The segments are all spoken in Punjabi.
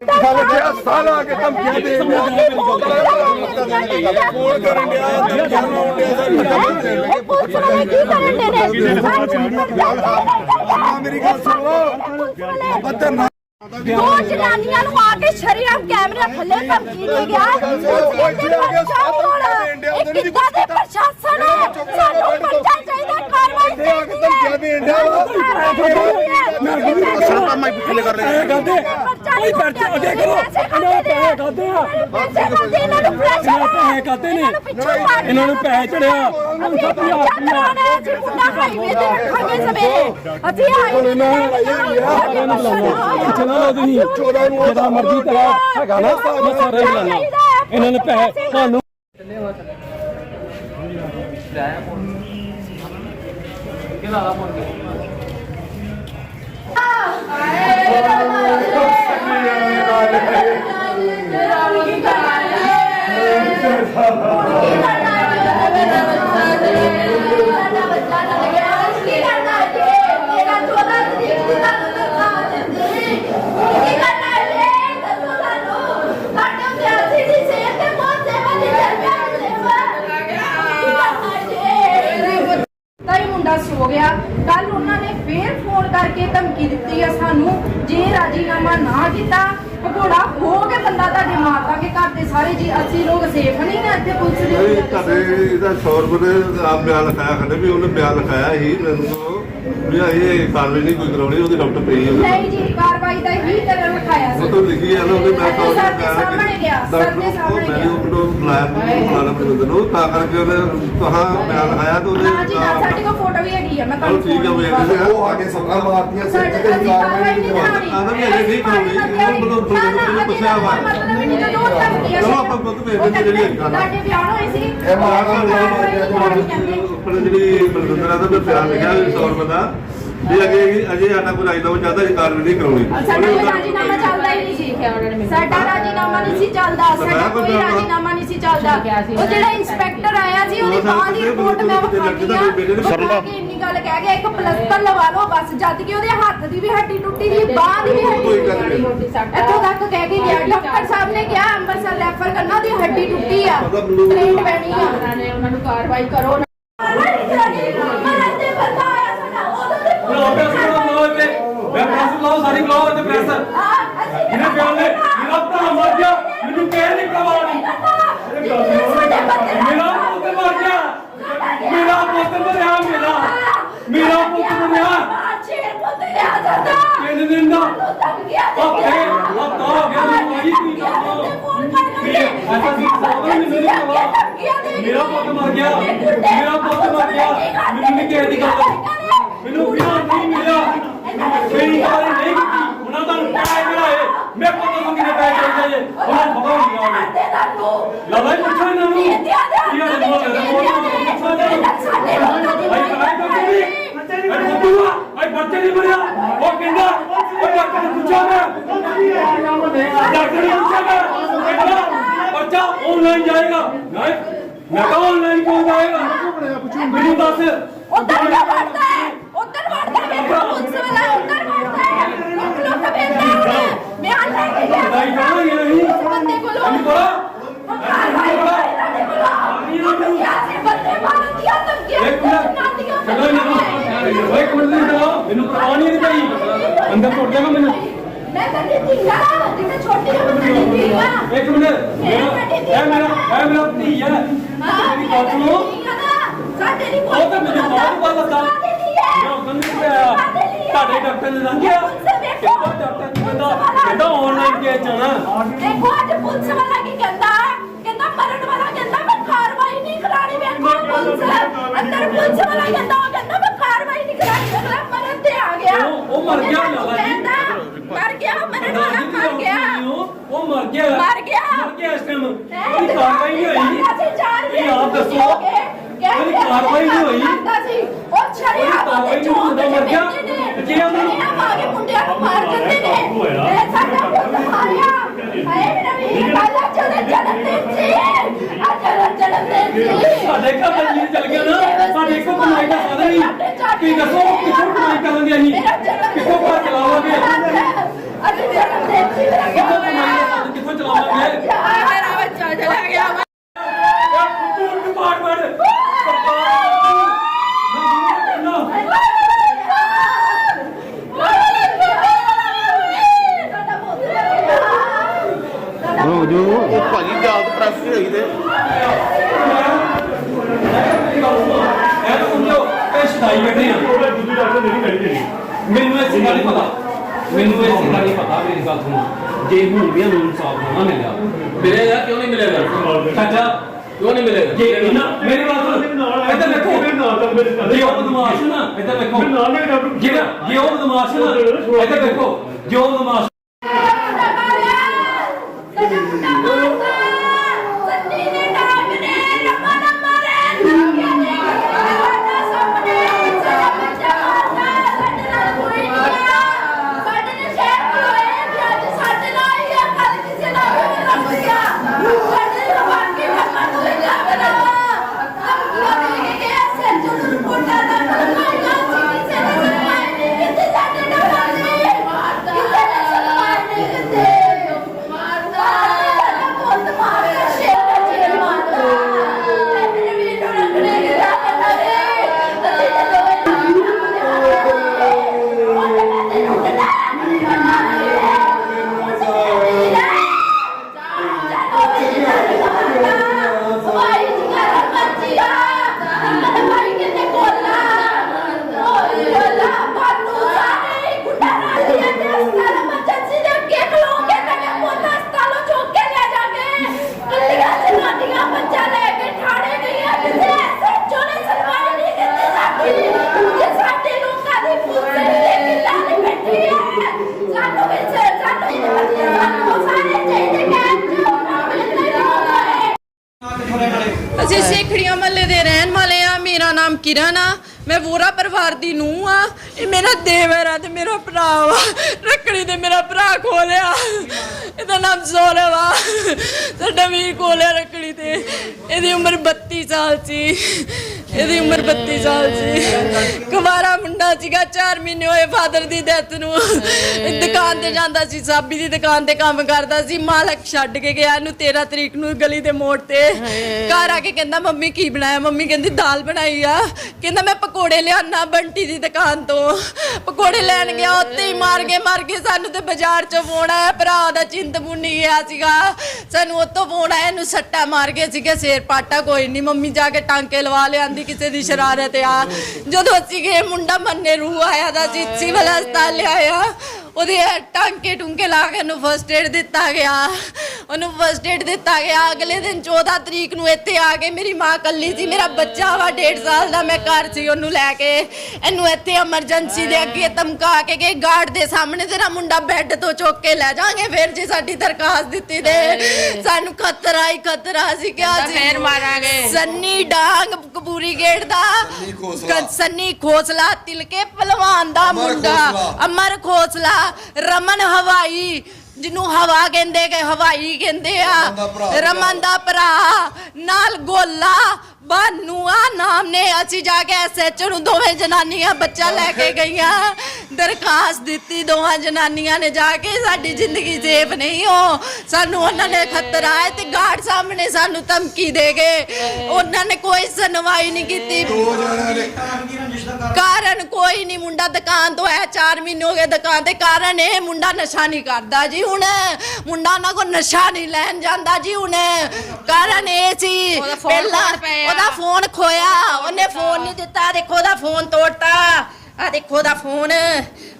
ਸਾਲੇ ਕਿਹਾ ਸਾਲਾ ਕੇ ਧਮਕੀਆਂ ਦੇ ਫੋਨ ਕਰਨ ਡਿਆ ਧਮਕੀਆਂ ਲਾਉਣ ਡਿਆ ਸਾਡੇ ਇਹ ਪੁਲਿਸ ਵਾਲੇ ਕੀ ਕਰਨ ਦੇ ਨੇ ਮੇਰੀ ਗੱਲ ਸੁਣੋ ਬੱਤੇ ਨਾ ਦੋ ਜਨਾਨੀਆਂ ਨੂੰ ਆ ਕੇ ਸ਼ਰੀਆਮ ਕੈਮਰਾ ਥੱਲੇ ਧਮਕੀ ਦੇ ਗਿਆ ਉਸ ਦੇ ਪ੍ਰਸ਼ਾਸਨ ਇਹ ਕਿੱਦਾਂ ਦੇ ਪ੍ਰਸ਼ਾਸਨ ਹੈ ਸਾਨੂੰ ਪਰਚਾ ਚਾਹੀਦਾ ਕਾਰਵਾਈ ਤੇ ਆ ਕੇ ਧਮਕੀਆਂ ਦੇਣ ਡਿਆ ਵਾ ਸਰਪਾ ਮਾਈ ਪਿੱਛੇ ਕਰ ਰਹੇ ਕਰਦੇ ਕੋਈ ਪਰਚਾ ਅੱਗੇ ਕਰੋ। ਇਹਨਾਂ ਪੈਸੇ ਕਰਦੇ ਆ। ਪੈਸੇ ਖਾਂਦੇ ਇਹਨਾਂ ਨੂੰ ਪੈਸੇ ਖਾਂਦੇ ਨੇ ਇਹਨਾਂ ਨੂੰ ਪੈਸੇ ਚੜਿਆ ਨਾ ਜਿਹੜਾ ਮਰਜ਼ੀ ਤੇਰਾ ਹੈਗਾ ਨਾ ਮੈਂ ਸਾਰੇ ਬੁਲਾਣਾ ਇਹਨਾਂ ਨੇ ਪੈਸੇ ਤੁਹਾਨੂੰ ਤਾਂ ਹੀ ਇਹਦਾ 100 ਰੁਪਏ ਦੇ ਆਪ ਬਿਆਨ ਲਿਖਾਇਆ ਖੰਡੇ ਵੀ ਉਹਨੇ ਬਿਆਨ ਲਿਖਾਇਆ ਹੀ ਮੈਨੂੰ ਵੀ ਇਹ ਕਾਰਵਾਈ ਨਹੀਂ ਕੋਈ ਕਰਾਉਣੀ ਉਹਦੀ ਡਾਕਟਰ ਪਈ ਹੈ ਨਹੀਂ ਜੀ ਕਾਰਵਾਈ ਦਾ ਹੀ ਕਰਨ ਲਿਖਾਇਆ ਉਹ ਸੀ ਤੋਂ ਲਿਖੀ ਹੈ ਨਾ ਉਹਦੇ ਮੈਂ ਦੇ ਸਾਹਮਣੇ ਗਿਆ, ਸਾਹਮਣੇ ਮੈਂ ਗਿਆ। ਉਹ ਮੈਨੂੰ ਬੁਲਾਇਆ ਬੁਲਾਣਾ ਮੈਨੂੰ ਬੰਦੇ ਨੂੰ ਤਾਂ ਕਰਕੇ ਉਹਨੇ ਕਹਾ ਬਿਆਨ ਲਿਖਾਇਆ ਤੇ ਉਹਨੇ ਨਾ ਜੀ ਨਾ ਸਾਡੇ ਕੋਲ ਫੋਟੋ ਵੀ ਹੈਗੀ ਆ ਮੈਂ ਤੁਹਾਨੂੰ ਠੀਕ ਹੈ phone ਵੇਖ ਲਿਆ ਉਹ ਆ ਕੇ ਸੱਟਾਂ ਮਾਰਤੀਆਂ ਸਿਰ ਸਾਡੇ ਤੇ ਕਾਰਵਾਈ ਨਹੀਂ ਕਰਾਉਣੀ ਆਹ ਵੀ ਅਜੇ ਨਹੀਂ ਕਰਾਉਣੀ, ਇਹਨੂੰ ਮਤਲਬ ਤੁਹਾਨੂੰ ਪੁੱਛਿਆ ਵਾ। ਚਲੋ ਆਪਾਂ ਖੁਦ ਵੇਖ ਲੈਂਦੇ ਜਿਹੜੀ ਗੱਲ। ਸਾਡੇ ਵਿਆਹ ਹੋਏ ਸੀ ਇਹ ਮਾਰ ਨਾਲ ਕਾਰਵਾਈ ਨਹੀਂ ਕਰਾਉਣੀ ਕਹਿੰਦੇ। ਆਪਣੇ ਜਿਹੜੀ ਬਲਵਿੰਦਰ ਦਾ ਮੈਂ ਬਿਆਨ ਲਿਖਿਆ 100 ਰੁਪਏ ਦਾ ਵੀ ਅਜੇ ਅਜੇ ਸਾਡਾ ਕੋਈ ਰਾਜਨਾਮਾ ਚਾਹਦਾ ਸੀ ਕਾਰਵਾਈ ਨਹੀਂ ਕਰਾਉਣੀ। ਸਾਡਾ ਰਾਜੀਨਾਮਾ ਚੱਲਦਾ ਹੀ ਨਹੀਂ ਸੀ। ਸਾਡਾ ਰਾਜੀਨਾਮਾ ਨਹੀਂ ਸੀ ਚੱਲਦਾ ਸਾਡਾ ਕੋਈ ਰਾਜੀਨਾਮਾ ਨਹੀਂ ਸੀ ਚੱਲਦਾ। ਉਹ ਜਿਹੜਾ ਇੰਸਪੈਕਟਰ ਆਇਆ ਸੀ ਉਹਦੀ ਬਾਹ ਦੀ ਰਿਪੋਰਟ ਮੈਂ ਵਿਖਾਈ ਆ। ਕਿ ਗੱਲ ਕਹਿ ਗਿਆ ਇੱਕ ਪਲਸਤਰ ਲਵਾ ਲਓ ਬਸ ਜਦ ਕਿ ਉਹਦੇ ਹੱਥ ਦੀ ਵੀ ਹੱਡੀ ਟੁੱਟੀ ਦੀ ਬਾਹ ਦੀ ਵੀ ਹੱਡੀ ਕੋਈ ਗੱਲ ਨਹੀਂ। ਟੁੱਟੀ ਇੱਥੋਂ ਤੱਕ ਕਹਿ ਕੇ ਗਿਆ ਡਾਕਟਰ ਸਾਹਿਬ ਨੇ ਕਿਹਾ ਅੰਮ੍ਰਿਤਸਰ ਰੈਫਰ ਕਰਨਾ ਉਹਦੀ ਹੱਡੀ ਟੁੱਟੀ ਆ। ਟ੍ਰੇਨ ਪੈਣੀ ਆ। ਉਹਨਾਂ ਨੂੰ ਕਾਰਵਾਈ ਕਰੋ ਬੁਲਾਓ ਪ੍ਰੈਸ ਨੂੰ ਬੁਲਾਓ ਇੱਥੇ ਮੈਂ ਪ੍ਰੈਸ ਬੁਲਾਓ ਸਾਰੀ ਬੁਲਾਓ ਇੱਥੇ ਪ੍ਰੈਸ ਇਹਨੇ ਬਿਆਨ ਦੇ ਮੇਰਾ ਭਰਾ ਮਰ ਗਿਆ ਮੈਨੂੰ ਕਹਿ ਨਹੀਂ ਕਰਵਾਉਣੀ ਮੇਰਾ ਪੁੱਤ ਮਰ ਗਿਆ ਮੇਰਾ ਪੁੱਤ ਮਰਿਆ ਮੇਰਾ ਮੇਰਾ ਪੁੱਤ ਮਰਿਆ ਕਿੰਨੇ ਦਿਨ ਦਾ। ਹਫ਼ਤੇ ਹਫਤਾ ਹੋ ਗਿਆ। ਮੈਨੂੰ ਆਈ ਕੋਈ ਨਾ ਐਸਾ ਸੀ ਸਾਹਮਣੇ ਮੈਨੂੰ ਨਹੀਂ ਕਰਵਾ ਮੇਰਾ ਪੁੱਤ ਮਰ ਗਿਆ। ਮੇਰਾ ਪੁੱਤ ਮਰ ਗਿਆ। ਮੈਨੂੰ ਨਹੀਂ ਕਹਿ ਦੀ ਗੱਲ ਮੈਨੂੰ ਬਿਆਨ ਨਹੀਂ ਮਿਲਿਆ। ਮੇਰੀ ਗੱਲ ਨਹੀਂ ਕੀਤੀ। ਉਹਨਾਂ ਦਾ ਪੈਸੇ ਕਢਾਏ ਮੈਂ ਪੁੱਤ ਮੰਗੀ ਦੇ ਪੈਸੇ ਚਾਹੀਦੇ ਜੇ ਉਹਨਾਂ ਨੂੰ ਪਤਾ ਨਹੀਂ ਆਵੇ ਲਵਾਈ ਪੁੱਛੋ ਇਹਨਾਂ ਨੂੰ ਕੀ ਹਾਲ ਹੈ ਮੋਲ ਦੇ ਮੋਲ ਦੇ ਪੁੱਛੋ ਇਹਨਾਂ ਨੂੰ ਭਾਈ ਕਰਾਈ ਤਾਂ ਤੁਸੀਂ ਅਰੇ ਬੱਬੂਆ ਭਾਈ ਬੱਚੇ ਨਹੀਂ ਮਰਿਆ ਉਹ ਕਹਿੰਦਾ ਉਹ ਡਾਕਟਰ ਨੂੰ ਪੁੱਛੋ ਮੈਂ ਡਾਕਟਰ ਨੂੰ ਪੁੱਛੋ ਮੈਂ ਕਹਿੰਦਾ ਬੱਚਾ ਆਨਲਾਈਨ ਜਾਏਗਾ ਨਹੀਂ ਮੈਂ ਕਹਾਂ ਆਨਲਾਈਨ ਕਿਉਂ ਜਾਏਗਾ ਮੈਨੂੰ ਦੱਸ ਉਧਰ ਦਾ ਵੜਦਾ ਹੈ ਉਧਰ ਵੜਦਾ ਹੈ ਵੇਖੋ ਪੁਲਿਸ ਵਾਲਾ ਉਧਰ ਵੜਦਾ ਹੈ ਉਹ ਲੋਕ ਵੇਖਦਾ ਹੈ ਬਿਆਨ ਲੈ ਕੇ ਨਹੀਂ ਬੰਦੇ ਕੋਲੋਂ ਨਹੀਂ ਬੜਾ ਕਾਰਵਾਈ ਕਰੋ ਇਹਨਾਂ ਦੇ ਕੋਲੋਂ ਧਮਕੀਆਂ ਬੰਦੇ ਮਾਰਨ ਦੀਆਂ ਧਮਕੀਆਂ ਇੱਕ ਮਿੰਟ ਨਾਦੀਆਂ ਚਲੋ ਇਹਨਾਂ ਇੱਕ ਮਿੰਟ ਨਹੀਂ ਚਲੋ ਮੈਨੂੰ ਪਰਵਾਹ ਨਹੀਂ ਇਹਦੀ ਭਾਈ ਅੰਦਰ ਟੁੱਟ ਜਾਗਾ ਮੈਨੂੰ ਮੈਂ ਤਾਂ ਧੀਆ ਜਿੱਥੇ ਛੋਟੀ ਜਿਹੀ ਮੈਂ ਨਹੀਂ ਧੀਆ ਇੱਕ ਮਿੰਟ ਇਹ ਮੇਰਾ ਇਹ ਮੇਰਾ ਭਤੀ ਮੇਰੀ ਗੱਲ ਸੁਣੋ ਸਾਡੇ ਨਹੀਂ ਉਹ ਤਾਂ ਮੈਨੂੰ ਬਹੁਤ ਬਹੁਤ ਦੱਸਦਾ ਮੈਂ ਉਦੋਂ ਨਹੀਂ ਪਿਆ ਤੁਹਾਡੇ ਡਾਕਟਰ ਨੇ ਲੰਘਿਆ ਕਹਿੰਦਾ ਡਾਕਟਰ ਨੇ ਕਹਿੰਦਾ ਕਹਿੰਦਾ ਆਨਲਾਈਨ ਕੇ ਜਾਣਾ ਦੇਖੋ ਅੱਜ ਪੁਲਿਸ ਵਾਲਾ ਕੀ ਕਹਿੰਦਾ? ਕਹਿੰਦਾ ਮਰਨ ਵਾਲਾ ਕਹਿੰਦਾ ਮੈਂ ਕਾਰਵਾਈ ਨਹੀਂ ਕਰਾਣੀ ਵੇਖੋ ਪੁਲਿਸ ਅੰਦਰ ਪੁਲਿਸ ਵਾਲਾ ਕਹਿੰਦਾ ਉਹ ਕਹਿੰਦਾ ਮੈਂ ਕਾਰਵਾਈ ਨਹੀਂ ਕਰਾਣੀ ਅਗਲਾ ਮਰਨ ਤੇ ਆ ਗਿਆ। ਉਹ- ਉਹ ਮਰ ਗਿਆ ਲਾਲਾ ਜੀ। ਕਹਿੰਦਾ, ਮਰ ਗਿਆ ਮਰਨ ਵਾਲਾ ਮਰ ਗਿਆ। ਉਹ ਮਰ ਗਿਆ। ਮਰ ਗਿਆ। ਮਰ ਗਿਆ ਇਸ ਟਾਈਮ ਕੋਈ ਕਾਰਵਾਈ ਨਹੀਂ ਹੋਈ। ਇਹ ਆਪ ਦੱਸੋ। ਕੋਈ ਕਾਰਵਾਈ ਨਹੀਂ ਹੋਈ। ਉਹ ਛੜਿਆ ਕਾਰਵਾਈ ਨਹੀਂ ਹੁੰਦਾ, ਮਰ ਗਿਆ। ਜੇ ਉਹਨੂੰ- ਮਾਰੇ ਮੁੰਡਿਆਂ ਨੂੰ ਮਾਰ ਦਿੰਦੇ ਨੇ। ਇਹ ਸਾਡਾ ਪੁੱਤ ਮਾਰਿਆ ਹਾਏ ਮੇਰਾ ਵੀਰ ਕਾਲਾ ਚਲੇ ਜਨਮ ਦਿਨ ਸੀ। ਅੱਜ ਜਨਮ ਦਿਨ ਸੀ। ਸਾਡੇ ਘਰ ਦਾ ਜੀ ਚੱਲ ਗਿਆ ਨਾ। ਸਾਡੇ ਇੱਕੋ ਕਮਾਈ ਦਾ ਸਾਧਨ ਨਹੀਂ ਤੁਸੀਂ ਦੱਸੋ ਕਿੱਥੋਂ ਕਮਾਈ ਕਰਾਂਗੇ ਅਸੀਂ ਕਿੱਥੋਂ ਘਰ ਚਲਾਵਾਂਗੇ? ਅੱਜ ਜਨਮ ਦਿਨ ਸੀ ਮੇਰਾ ਕਿੱਥੋਂ ਕਮਾਈ ਹੋ ਜੋ ਉਹ ਭਾਜੀ ਜਾਲ ਤੋਂ ਪ੍ਰੈਸ ਹੋਈ ਤੇ ਇਹ ਤਾਂ ਸਮਝੋ ਇਹ ਸ਼ਦਾਈ ਬੈਠੇ ਆ ਦੂਜੀ ਡਾਕਟਰ ਨਹੀਂ ਕਰੀ ਦੇਣੀ ਮੈਨੂੰ ਇਹ ਸਿੱਧਾ ਨਹੀਂ ਪਤਾ। ਮੈਨੂੰ ਇਹ ਸਿੱਧਾ ਨਹੀਂ ਪਤਾ ਮੇਰੀ ਗੱਲ ਸੁਣੋ। ਜੇ ਹੁਣ ਵੀ ਇਨਸਾਫ ਨਾ ਮਿਲਿਆ। ਮਿਲੇਗਾ ਕਿਉਂ ਨਹੀਂ ਮਿਲੇਗਾ? ਚਾਚਾ ਕਿਉਂ ਨਹੀਂ ਮਿਲੇਗਾ? ਜੇ ਮੇਰੀ ਗੱਲ ਸੁਣੋ। ਇੱਧਰ ਮੇਰੇ ਮੇਰੇ ਉਹ ਬਦਮਾਸ਼ ਨਾ ਇੱਧਰ ਵੇਖੋ। ਮੇਰੇ ਨਾਲ ਦੇ ਡਾਕਟਰ ਜਿਹੜਾ ਜੇ ਉਹ ਬਦਮਾਸ਼ ਨਾ ਇੱਧਰ ਵੇਖੋ। ਜੇ ਉਹ ਬਦਮਾਸ਼ ਅਸੀਂ ਸੇਖੜੀਆਂ ਮਹੱਲੇ ਦੇ ਰਹਿਣ ਵਾਲੇ ਆ, ਮੇਰਾ ਨਾਮ ਕਿਰਨ ਆ, ਮੈਂ ਵੋਰਾ ਪਰਿਵਾਰ ਦੀ ਨੂੰਹ ਆ, ਇਹ ਮੇਰਾ ਦੇਵਰ ਆ ਤੇ ਮੇਰਾ ਭਰਾ ਵਾ, ਰੱਖੜੀ ਤੇ ਮੇਰਾ ਭਰਾ ਖੋਲਿਆ, ਇਹਦਾ ਨਾਮ ਸੌਰਵ ਆ, ਸਾਡਾ ਵੀਰ ਖੋਲਿਆ ਰੱਖੜੀ ਤੇ, ਇਹਦੀ ਉਮਰ 32 ਸਾਲ ਸੀ। ਇਹਦੀ ਉਮਰ 32 ਸਾਲ ਸੀ। ਕੁਵਾਰਾ ਮੁੰਡਾ ਸੀਗਾ 4 ਮਹੀਨੇ ਹੋਏ ਫਾਦਰ ਦੀ ਡੈਥ ਨੂੰ। ਇਹ ਦੁਕਾਨ ਤੇ ਜਾਂਦਾ ਸੀ ਸਾਬੀ ਦੀ ਦੁਕਾਨ ਤੇ ਕੰਮ ਕਰਦਾ ਸੀ। ਮਾਲਕ ਛੱਡ ਕੇ ਗਿਆ ਇਹਨੂੰ 13 ਤਰੀਕ ਨੂੰ ਗਲੀ ਦੇ ਮੋੜ ਤੇ। ਘਰ ਆ ਕੇ ਕਹਿੰਦਾ ਮੰਮੀ ਕੀ ਬਣਾਇਆ? ਮੰਮੀ ਕਹਿੰਦੀ ਦਾਲ ਬਣਾਈ ਆ। ਕਹਿੰਦਾ ਮੈਂ ਪਕੌੜੇ ਲਿਆਣਾ ਬੰਟੀ ਦੀ ਦੁਕਾਨ ਤੋਂ। ਪਕੌੜੇ ਲੈਣ ਗਿਆ ਉੱਤੇ ਹੀ ਮਾਰ ਕੇ ਮਾਰ ਕੇ ਸਾਨੂੰ ਤੇ ਬਾਜ਼ਾਰ ਚੋਂ ਫੋਨ ਆਇਆ। ਭਰਾ ਦਾ ਚਿੰਤਪੁਰਨੀ ਗਿਆ ਸੀਗਾ। ਸਾਨੂੰ ਉੱਤੋਂ ਫੋਨ ਆਇਆ ਇਹਨੂੰ ਸੱਟਾ ਮਾਰ ਕੇ ਸੀਗਾ ਸਿਰ ਪਾਟਾ ਕੋਈ ਨਹੀਂ ਮੰਮੀ ਜਾ ਕੇ ਟਾਂਕੇ ਲਵਾ ਲਿਆਂਦੀ। ਕਿਸੇ ਦੀ ਸ਼ਰਾਰਤ ਆ। ਜਦੋਂ ਅਸੀਂ ਗਏ, ਮੁੰਡਾ ਮੰਨੇ ਰੂਹ ਆਇਆ ਦਾ ਸੀ ਸਿਵਲ ਹਸਪਤਾਲ ਲਿਆਇਆ। ਉਹਦੇ ਟਾਂਕੇ ਟੁੰਕੇ ਲਾ ਕੇ ਉਹਨੂੰ ਫਸਟ ਏਡ ਦਿੱਤਾ ਗਿਆ। ਉਹਨੂੰ ਫਸਟ ਏਡ ਦਿੱਤਾ ਗਿਆ। ਅਗਲੇ ਦਿਨ 14 ਤਰੀਕ ਨੂੰ ਇੱਥੇ ਆ ਕੇ ਮੇਰੀ ਮਾਂ ਕੱਲੀ ਸੀ। ਮੇਰਾ ਬੱਚਾ ਵਾ 1.5 ਸਾਲ ਦਾ ਮੈਂ ਘਰ ਸੀ ਉਹਨੂੰ ਲੈ ਕੇ। ਇਹਨੂੰ ਇੱਥੇ ਐਮਰਜੈਂਸੀ ਦੇ ਅੱਗੇ ਧਮਕਾ ਕੇ ਗਏ। ਗਾਰਡ ਦੇ ਸਾਹਮਣੇ ਤੇਰਾ ਮੁੰਡਾ ਬੈੱਡ ਤੋਂ ਚੁੱਕ ਕੇ ਲੈ ਜਾਾਂਗੇ ਫਿਰ ਜੇ ਸਾਡੀ ਦਰਖਾਸਤ ਦਿੱਤੀ ਦੇ ਸਾਨੂੰ ਖਤਰਾ ਹੀ ਖਤਰਾ ਸੀ ਕਿਹਾ ਸੀ ਫੇਰ ਮਾਰਾਂਗੇ। ਸੰਨੀ ਡਾਂਗ ਕਪੂਰੀ ਗੇਟ ਦਾ। ਕ- ਸੰਨੀ ਖੋਸਲਾ ਤਿਲਕੇ ਪਹਿਲਵਾਨ ਦਾ ਮੁੰਡਾ। ਅਮਰ ਖੋਸਲਾ। ਰਮਨ ਹਵਾਈ ਜਿਹਨੂੰ ਹਵਾ ਕਹਿੰਦੇ ਕਿ ਹਵਾਈ ਕਹਿੰਦੇ ਆ। ਰਮਨ ਦਾ ਭਰਾ ਨਾਲ ਗੋਲਾ ਬਾਨੂਆ ਨਾਮ ਨੇ ਅਸੀਂ ਜਾ ਕੇ ਐਸਐਚਓ ਨੂੰ ਦੋਵੇਂ ਜਨਾਨੀਆਂ ਬੱਚਾ ਲੈ ਕੇ ਗਈਆਂ। ਦਰਖਾਸਤ ਦਿੱਤੀ ਦੋਵਾਂ ਜਨਾਨੀਆਂ ਨੇ ਜਾ ਕੇ ਸਾਡੀ ਜ਼ਿੰਦਗੀ ਸੇਫ ਨਹੀਂ ਹੋ। ਸਾਨੂੰ ਉਹਨਾਂ ਨੇ ਖਤਰਾ ਹੈ ਤੇ ਗਾਰਡ ਸਾਹਮਣੇ ਸਾਨੂੰ ਧਮਕੀ ਦੇ ਗਏ। ਉਹਨਾਂ ਨੇ ਕੋਈ ਸੁਣਵਾਈ ਨਹੀਂ ਕੀਤੀ। ਕਾਰਨ ਕੋਈ ਨਹੀਂ। ਮੁੰਡਾ ਦੁਕਾਨ ਤੋਂ ਆਇਆ 4 ਮਹੀਨੇ ਹੋ ਗਏ ਦੁਕਾਨ ਤੇ। ਕਾਰਨ ਇਹ ਮੁੰਡਾ ਨਸ਼ਾ ਨਹੀਂ ਕਰਦਾ ਜੀ ਹੁਣ। ਮੁੰਡਾ ਉਹਨਾਂ ਕੋ ਨਸ਼ਾ ਨਹੀਂ ਲੈਣ ਜਾਂਦਾ ਜੀ ਹੁਣ। ਕਾਰਨ ਇਹ ਸੀ ਪਹਿਲਾਂ ਉਹਦਾ ਫੋਨ ਖੋਇਆ ਉਹਨੇ ਫੋਨ ਨਹੀਂ ਦਿੱਤਾ ਦੇਖੋ ਉਹਦਾ ਫੋਨ ਤੋੜਤਾ ਆ ਦੇਖੋ ਉਹਦਾ ਫੋਨ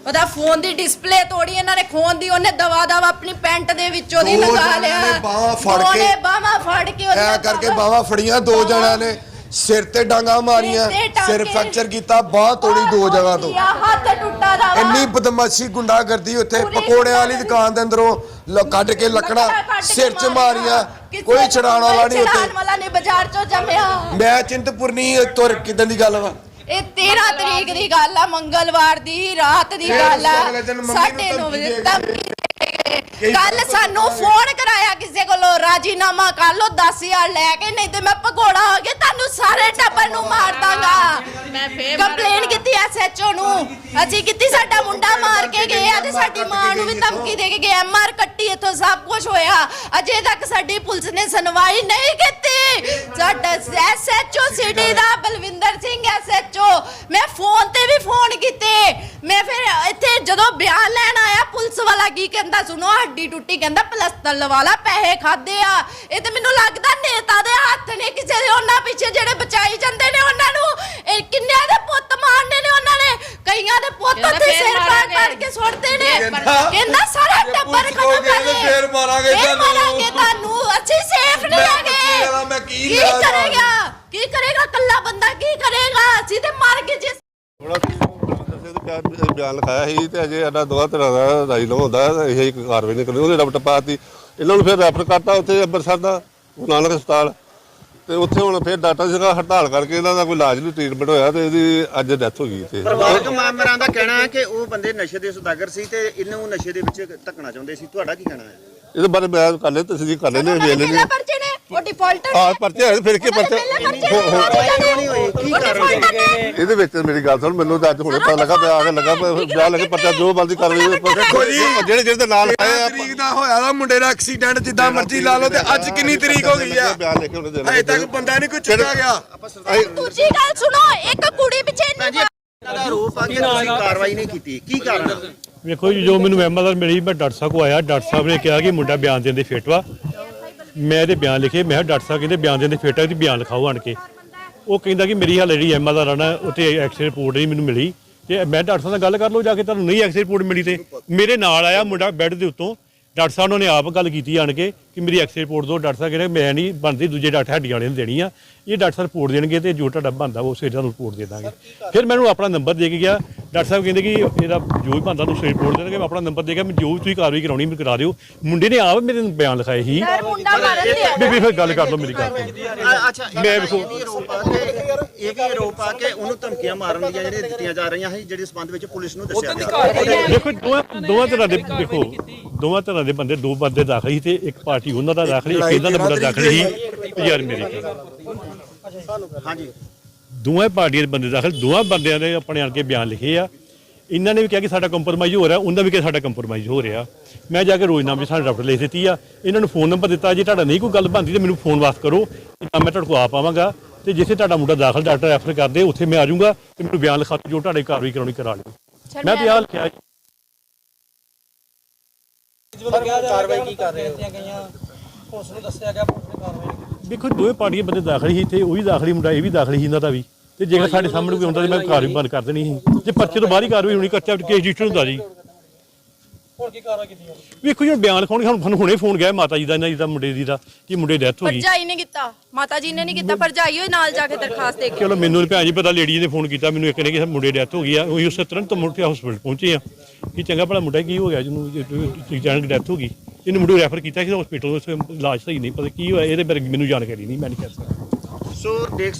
ਉਹਦਾ ਫੋਨ ਦੀ ਡਿਸਪਲੇ ਤੋੜੀ ਇਹਨਾਂ ਨੇ ਖੋਨ ਦੀ ਉਹਨੇ ਦਵਾ ਦਵਾ ਆਪਣੀ ਪੈਂਟ ਦੇ ਵਿੱਚੋਂ ਦੀ ਦੋ ਲਗਾ ਜਣਿਆਂ ਲਿਆ ਨੇ ਬਾਹਾਂ ਫੜ ਕੇ- ਬਾਹਾਂ ਫੜ ਕੇ ਐ ਕਰਕੇ ਬਾਹਾਂ- ਬਾਹਾਂ ਫੜੀਆਂ ਦੋ ਜਣਿਆਂ ਨੇ ਸਿਰ ਤੇ ਡਾਂਗਾ ਮਾਰੀਆਂ ਸਿਰ ਤੇ ਫ੍ਰੈਕਚਰ ਕੀਤਾ ਬਾਹ ਤੋੜੀ ਦੋ ਜਗ੍ਹਾ ਤੋਂ ਹੱਥ ਟੁੱਟਾ ਦਾ ਵਾ। ਇੰਨੀ ਬਦਮਾਸ਼ੀ ਗੁੰਡਾਗਰਦੀ ਉੱਥੇ ਪੂਰੀ ਪਕੌੜਿਆਂ ਵਾਲੀ। ਦੁਕਾਨ ਦੇ ਅੰਦਰੋਂ ਲ- ਕੱਢ ਕੇ ਲੱਕੜਾਂ ਲੱਕੜਾਂ ਕੱਢ ਕੇ ਸਿਰ 'ਚ ਮਾਰੀਆਂ ਕੋਈ ਨੂੰ ਛਡਾਣ ਵਾਲਾ ਨਹੀਂ ਉੱਥੇ। ਵਾਲਾ ਨਹੀਂ ਬਾਜ਼ਾਰ ਚੋਂ ਜੰਮਿਆ। ਮੈਂ ਚਿੰਤਪੁਰਨੀ ਤੁਰ ਕਿਦਾਂ ਦੀ ਗੱਲ ਵਾ? ਇਹ 13 ਤਰੀਕ ਦੀ ਗੱਲ ਆ ਮੰਗਲਵਾਰ ਦੀ ਰਾਤ ਦੀ ਗੱਲ ਆ। ਅਗਲੇ ਦਿਨ ਮੰਮੀ ਨੂੰ ਸਾਢੇ ਨੌ ਵਜੇ ਧਮਕੀ ਧਮਕੀ ਕੱਲ ਸਾਨੂੰ ਫੋਨ ਕਰਾਇਆ ਕਿਸੇ ਕੋਲੋਂ ਰਾਜੀਨਾਮਾ ਕਰ ਲੋ 10000 ਲੈ ਕੇ ਨਹੀਂ ਤੇ ਮੈਂ ਪਕੌੜਾ ਹੋ ਕੇ ਤੁਹਾਨੂੰ ਸਾਰੇ ਟੱਬਰ ਨੂੰ ਮਾਰ ਦਾਂਗਾ। ਮੈਂ ਫੇਰ ਕੰਪਲੇਨ ਕੀਤੀ ਐਸਐਚਓ ਨੂੰ। ਅਸੀਂ ਕੀਤੀ ਸਾਡਾ ਮੁੰਡਾ ਮਾਰ ਕੇ ਗਏ ਆ ਤੇ ਸਾਡੀ ਮਾਂ ਨੂੰ ਵੀ ਧਮਕੀ ਦੇ ਕੇ ਗਏ ਐਮਆਰ ਕੱਟੀ ਇੱਥੋਂ ਸਭ ਕੁਝ ਹੋਇਆ। ਅਜੇ ਤੱਕ ਸਾਡੀ ਪੁਲਿਸ ਨੇ ਸੁਣਵਾਈ ਨਹੀਂ ਕੀਤੀ। ਸਾਡਾ ਐਸਐਚਓ ਸਿਟੀ ਦਾ ਬਲਵਿੰਦਰ ਸਿੰਘ ਐਸਐਚਓ ਮੈਂ ਫੋਨ ਤੇ ਵੀ ਫੋਨ ਕੀਤੇ। ਮੈਂ ਫਿਰ ਇੱਥੇ ਜਦੋਂ ਬਿਆਨ ਲੈਣ ਆਇਆ ਪੁਲਿਸ ਵਾਲਾ ਕੀ ਕਹਿੰਦਾ ਸੁਣੋ ਹੱਡੀ ਟੁੱਟੀ ਕਹਿੰਦਾ ਪਲਸਤਰ ਲਵਾ ਲਾ ਪੈਸੇ ਖਾਦੇ ਆ। ਇਹ ਤੇ ਮੈਨੂੰ ਲੱਗਦਾ ਨੇਤਾ ਦੇ ਹੱਥ ਨੇ ਕਿਸੇ ਦੇ ਉਹਨਾਂ ਪਿੱਛੇ ਜਿਹੜੇ ਬਚਾਈ ਜਾਂਦੇ ਨੇ ਉਹਨਾਂ ਨੂੰ। ਇਹ ਕਿੰਨਿਆਂ ਦੇ ਪੁੱਤ ਮਾਰਨੇ ਨੇ ਉਹਨਾਂ ਨੇ? ਕਈਆਂ ਦੇ ਪੁੱਤ ਤੇ ਸਿਰ ਪਾੜ। ਪਾੜ ਕੇ ਸੁੱਟਦੇ ਨੇ। ਕਹਿੰਦਾ- ਸਾਰਾ ਟੱਬਰ ਖਤਮ ਕਰੇ ਫੇਰ ਮਾਰਾਂਗੇ ਫੇਰ ਤੁਹਾਨੂੰ। ਮਾਰਾਂਗੇ ਤੁਹਾਨੂੰ। ਅਸੀਂ ਸੇਫ ਨਹੀਂ ਹੈਗੇ ਵਾਲਾ, ਮੈਂ ਕੀ ਕੀ ਲਿਆ ਜਾਵਾਂ? ਕਰੇਗਾ? ਕੀ ਕਰੇਗਾ ਕੱਲਾ ਬੰਦਾ? ਕੀ ਕਰੇਗਾ? ਅਸੀਂ ਤੇ ਮਰ ਕੇ ਜਿਸ ਥੋੜਾ ਤੇ ਬਿਆਨ- ਬਿਆਨ ਲਿਖਾਇਆ ਸੀ ਤੇ ਅਜੇ ਸਾਡਾ ਦੋਹਾਂ ਤਰ੍ਹਾਂ ਦਾ ਰਾਈ ਲੋ ਹੁੰਦਾ ਇਹ ਇੱਕ ਕਾਰਵਾਈ ਨਹੀਂ ਕਰਨੀ ਉਹਨੇ ਰਬਟ ਪਾਤੀ ਇਹਨਾਂ ਨੂੰ ਫਿਰ ਰੈਫਰ ਕਰਤਾ ਉੱਥੇ ਅੰਮ੍ਰਿਤਸਰ ਦਾ ਗੁਰੂ ਨਾਨਕ ਹਸਪਤਾਲ। ਤੇ ਉੱਥੇ ਹੁਣ ਫਿਰ ਡਾਕਟਰ ਸੀਗਾ ਹੜਤਾਲ ਕਰਕੇ ਇਹਨਾਂ ਦਾ ਕੋਈ ਇਲਾਜ ਨਹੀਂ ਟ੍ਰੀਟਮੈਂਟ ਹੋਇਆ ਤੇ ਇਹਦੀ ਅੱਜ ਡੈਥ ਹੋ ਗਈ ਇੱਥੇ। ਪਰਿਵਾਰਕ ਮੈਂਬਰਾਂ ਦਾ ਕਹਿਣਾ ਹੈ ਕਿ ਉਹ ਬੰਦੇ ਨਸ਼ੇ ਦੇ ਸੁਦਾਗਰ ਸੀ ਤੇ ਇਹਨੂੰ ਨਸ਼ੇ ਦੇ ਵਿੱਚ ਧੱਕਣਾ ਚਾਹੁੰਦੇ ਸੀ। ਤੁਹਾਡਾ ਕੀ ਕਹਿਣਾ ਹੈ? ਇਹਦੇ ਬਾਰੇ ਮੈਂ ਕਰ ਲੈ ਤਸਦੀਕ ਕਰ ਲੈਣੇ ਵੇਖ ਲੈਣੇ ਪਹਿਲਾਂ ਪਰਚੇ ਉਹ ਡਿਫਾਲਟਰ ਆ ਪਰਚੇ ਹੋਏ ਫਿਰ ਕੀ ਪਰਚੇ? ਨਹੀਂ ਹੋਈ ਕੀ ਕਾਰਨ ਇਹਦੇ ਵਿੱਚ ਮੇਰੀ ਗੱਲ ਸੁਣ ਮੈਨੂੰ ਤਾਂ ਅੱਜ ਹੁਣੇ ਪਤਾ ਲੱਗਾ ਪਿਆ ਆ ਕੇ ਲੱਗਾ ਪਿਆ ਲੱਗੇ ਪਰਚਾ ਜੋ ਬਲਦੀ ਕਰ ਰਹੀ ਦੇਖੋ ਜੀ, ਜਿਹੜੇ ਜਿਹੜੇ ਦੇ ਨਾਲ ਆਏ 13 ਆ ਤਰੀਕ ਦਾ ਹੋਇਆ ਦਾ ਮੁੰਡੇ ਦਾ ਐਕਸੀਡੈਂਟ ਜਿੱਦਾਂ ਮਰਜ਼ੀ ਲਾ ਲਓ ਤੇ ਅੱਜ ਕਿੰਨੀ ਤਰੀਕ ਹੋ ਗਈ ਆ? ਬਿਆਨ ਲਿਖ ਕੇ ਉਹਨੇ ਦੇਣਾ ਹਜੇ ਤੱਕ ਬੰਦਾ ਨਹੀਂ ਕੋਈ ਚੁੱਕਿਆ ਗਿਆ। ਦੂਜੀ ਗੱਲ ਸੁਣੋ ਇੱਕ ਕੁੜੀ ਪਿੱਛੇ ਇੰਨੀ ਇਹਨਾਂ ਦਾ ਆਰੋਪ ਆ ਕਿ ਤੁਸੀਂ ਕਾਰਵਾਈ ਨਹੀਂ ਕੀਤੀ। ਕੀ ਕਾਰਨ ਹੈ? ਵੇਖੋ ਜੀ ਜੋ ਮੈਨੂੰ ਐਮਐਲਆਰ ਮਿਲੀ ਮੈਂ ਡਾਕਟਰ ਸਾਹਿਬ ਕੋ ਆਇਆ ਡਾਕਟਰ ਸਾਹਿਬ ਨੇ ਕਿਹਾ ਕਿ ਮੁੰਡਾ ਬਿਆਨ ਦੇਣ ਦੇ ਫਿੱਟ ਵਾ। ਮੈਂ ਇਹਦੇ ਬਿਆਨ ਲਿਖੇ, ਮੈਂ ਕਿਹਾ ਡਾਕਟਰ ਸਾਹਿਬ ਕਹਿੰਦੇ ਬਿਆਨ ਦੇਣ ਦੇ ਫਿੱਟ ਆ ਬਿਆਨ ਲਿਖਾਓ ਆਣ ਕੇ। ਉਹ ਕਹਿੰਦਾ ਕਿ ਮੇਰੀ ਹਾਲ ਜਿਹੜੀ ਐਮਐਲਆਰ ਆ ਨਾ ਉੱਤੇ ਐਕਸਰੇ ਰਿਪੋਰਟ ਨਹੀਂ ਮੈਨੂੰ ਮਿਲੀ। ਤੇ ਮੈਂ ਡਾਕਟਰ ਸਾਹਿਬ ਨਾਲ ਗੱਲ ਕਰ ਲਓ, ਜਾ ਕੇ ਤੁਹਾਨੂੰ ਨਹੀਂ ਐਕਸਰੇ ਰਿਪੋਰਟ ਮਿਲੀ ਤੇ ਮੇਰੇ ਨਾਲ ਆਇਆ ਮੁੰਡਾ ਬੈੱਡ ਦੇ ਉੱਤੋਂ। ਡਾਕਟਰ ਸਾਹਿਬ ਨੇ ਆਪ ਗੱਲ ਕੀਤੀ ਆਣ ਕੇ ਕਿ ਮੇਰੀ ਐਕਸਰੇ ਰਿਪੋਰਟ ਦਿਓ ਡਾਕਟਰ ਸਾਹਿਬ ਕਹਿੰਦੇ ਮੈਂ ਨਹੀਂ ਬਣਦੀ ਦੂਜੇ ਡਾਕਟਰ ਹੱਡੀਆਂ ਵਾਲੇ ਨੂੰ ਦੇਣੀ ਆ। ਇਹ ਡਾਕਟਰ ਸਾਹਿਬ ਰਿਪੋਰਟ ਦੇਣਗੇ ਤੇ ਜੋ ਤੁਹਾਡਾ ਬਣਦਾ ਉਹ ਸਵੇਰੇ ਤੁਹਾਨੂੰ ਰਿਪੋਰਟ ਦੇ ਦਾਂਗੇ। ਫਿਰ ਮੈਨੂੰ ਆਪਣਾ ਨੰਬਰ ਦੇ ਕੇ ਗਿਆ। ਡਾਕਟਰ ਸਾਹਿਬ ਕਹਿੰਦੇ ਕਿ ਇਹਦਾ ਜੋ ਵੀ ਬਣਦਾ ਤੁਸੀਂ ਰਿਪੋਰਟ ਦੇ ਦੇਣਗੇ ਮੈਂ ਆਪਣਾ ਨੰਬਰ ਦੇ ਕੇ ਮੈਂ ਜੋ ਵੀ ਤੁਸੀਂ ਕਾਰਵਾਈ ਕਰਾਉਣੀ ਮੈਨੂੰ ਕਰਾ ਦਿਓ। ਮੁੰਡੇ ਨੇ ਆਪ ਮੇਰੇ ਨੂੰ ਬਿਆਨ ਲਿਖਾਏ ਸੀ। ਦੇ ਬੀਬੀ ਫਿਰ ਗੱਲ ਕਰ ਲਓ ਮੇਰੀ ਗੱਲ। ਅੱਛਾ ਮੈਂ ਮੈਂ ਵੇਖੋ- ਇਹ ਵੀ ਆਰੋਪ ਆ ਕਿ ਉਹਨੂੰ ਧਮਕੀਆਂ ਮਾਰਨ ਦੀਆਂ ਜਿਹੜੀਆਂ ਦਿੱਤੀਆਂ ਜਾ ਰਹੀਆਂ ਸੀ ਜਿਹੜੇ ਸਬੰਧ ਵਿੱਚ ਪੁਲਿਸ ਨੂੰ ਦੱਸਿਆ ਗਿਆ ਦੇਖੋ ਦੋਵਾਂ ਦੋਵਾਂ ਤਰ੍ਹਾਂ ਦੇ ਦੇਖੋ ਦੋਵਾਂ ਤਰ੍ਹਾਂ ਦੇ ਬੰਦੇ ਦੋ ਬੰਦੇ ਦਾਖਲ ਸੀ ਤੇ ਇੱਕ ਪਾਰਟੀ ਉਹਨਾਂ ਦਾ ਦਾਖਲ ਸੀ ਇੱਕ ਇਹਨਾਂ ਦਾ ਮੁੰਡਾ ਦਾਖਲ ਸੀ ਯਾਰ ਮੇਰੀ। ਹਾਂਜੀ। ਦੋਵਾਂ ਪਾਰਟੀਆਂ ਦੇ ਬੰਦੇ ਦਾਖਲ ਦੋਵਾਂ ਬੰਦਿਆਂ ਨੇ ਆਪਣੇ ਆਣ ਕੇ ਬਿਆਨ ਲਿਖੇ ਆ। ਇਹਨਾਂ ਨੇ ਵੀ ਕਿਹਾ ਕਿ ਸਾਡਾ ਕੰਪਰੋਮਾਈਜ਼ ਹੋ ਰਿਹਾ ਉਹਨਾਂ ਵੀ ਕਿਹਾ ਸਾਡਾ ਕੰਪਰੋਮਾਈਜ਼ ਹੋ ਰਿਹਾ। ਮੈਂ ਜਾ ਕੇ ਰੋਜ਼ਨਾਮੇ ਸਾਡੇ ਡਾਕਟਰ ਲਿਖ ਦਿੱਤੀ ਆ। ਇਹਨਾਂ ਨੂੰ ਫੋਨ ਨੰਬਰ ਦਿੱਤਾ ਜੇ ਤੁਹਾਡਾ ਨਹੀਂ ਕੋਈ ਗੱਲ ਬਣਦੀ ਤੇ ਮੈਨੂੰ ਫੋਨ ਵਾਸ ਕਰੋ ਤਾਂ ਮੈਂ ਤੁਹਾਡੇ ਕੋਲ ਆ ਪਾਵਾਂਗਾ ਤੇ ਜਿੱਥੇ ਤੁਹਾਡਾ ਮੁੰਡਾ ਦਾਖਲ ਡਾਕਟਰ ਰੈਫਰ ਕਰਦੇ ਉੱਥੇ ਮੈਂ ਆ ਜਾਊਂਗਾ ਤੇ ਮੈਨੂੰ ਬਿਆਨ ਲਿਖਾ ਦਿਓ ਜੋ ਤੁਹਾਡੇ ਕਾਰਵਾਈ ਕਰਾਉਣੀ ਕਰਾ ਲਿਓ। ਮੈਂ ਤੇ ਆਹ ਲਿਖਿਆ ਜੀ। ਦੇਖੋ ਦੋਵੇਂ ਪਾਰਟੀਆਂ ਬੰਦੇ ਦਾਖਲ ਸੀ ਇੱਥੇ ਉਹ ਵੀ ਦਾਖਲ ਮੁੰਡਾ ਇਹ ਵੀ ਦਾਖਲ ਸੀ ਇਹਨਾਂ ਦਾ ਵੀ। ਤੇ ਜੇਕਰ ਸਾਡੇ ਸਾਹਮਣੇ ਕੋਈ ਆਉਂਦਾ ਤੇ ਮੈਂ ਕਾਰਵਾਈ ਬੰਦ ਕਰ ਦੇਣੀ ਸੀ। ਜੇ ਪਰਚੇ ਤੋਂ ਬਾਹਰ ਹੀ ਕਾਰਵਾਈ ਹੋਣੀ ਕੱਚਾ ਕੇਸ ਰਜਿਸਟਰ ਹੁੰਦਾ ਜੀ। ਹੁਣ ਕੀ ਕਾਰਵਾਈ ਕੀਤੀ ਵੇਖੋ ਜੀ ਹੁਣ ਬਿਆਨ ਲਿਖਾਉਣਗੇ ਸਾਨੂੰ ਹੁਣੇ ਫੋਨ ਗਿਆ ਮਾਤਾ ਜੀ ਦਾ ਇਹਨਾਂ ਜੀ ਦਾ ਮੁੰਡੇ ਦੀ ਦਾ ਕਿ ਮੁੰਡੇ ਡੈਥ ਹੋ ਗਈ। ਭਰਜਾਈ ਨੇ ਕੀਤਾ। ਮਾਤਾ ਜੀ ਨੇ ਨਹੀਂ ਕੀਤਾ ਭਰਜਾਈ ਹੋਏ ਨਾਲ ਜਾ ਕੇ ਦਰਖਾਸਤ ਦੇ ਕੇ ਚਲੋ ਮੈਨੂੰ ਨੀ ਭੈਣ ਜੀ ਪਤਾ ਲੇਡੀ ਨੇ ਫੋਨ ਕੀਤਾ ਮੈਨੂੰ ਇੱਕ ਨੇ ਕਿ ਮੁੰਡੇ ਡੈਥ ਹੋ ਗਈ ਆ ਉਹੀ ਉਸੇ ਤੁਰੰਤ ਮੁੜ ਕੇ ਹਸਪੀਟਲ ਪਹੁੰਚੇ ਆ। ਕਿ ਚੰਗਾ ਭਲਾ ਮੁੰਡਾ ਕੀ ਹੋ ਗਿਆ ਜਿਹਨੂੰ ਜਾਣ ਡੈਥ ਹੋ ਗਈ। ਇਹਨੂੰ ਮੁੰਡੇ ਰੈਫਰ ਕੀਤਾ ਕਿ ਹਸਪੀਟਲ ਉਸ ਇਲਾਜ ਸਹੀ ਨਹੀਂ ਪਤਾ ਕੀ ਹੋਇਆ ਇਹਦੇ ਬਾਰੇ ਮੈਨੂੰ ਜਾਣਕਾਰੀ ਨਹੀਂ ਮੈਂ ਨਹੀਂ ਕਹਿ ਸਕਦਾ। ਸੋ ਦੇਖ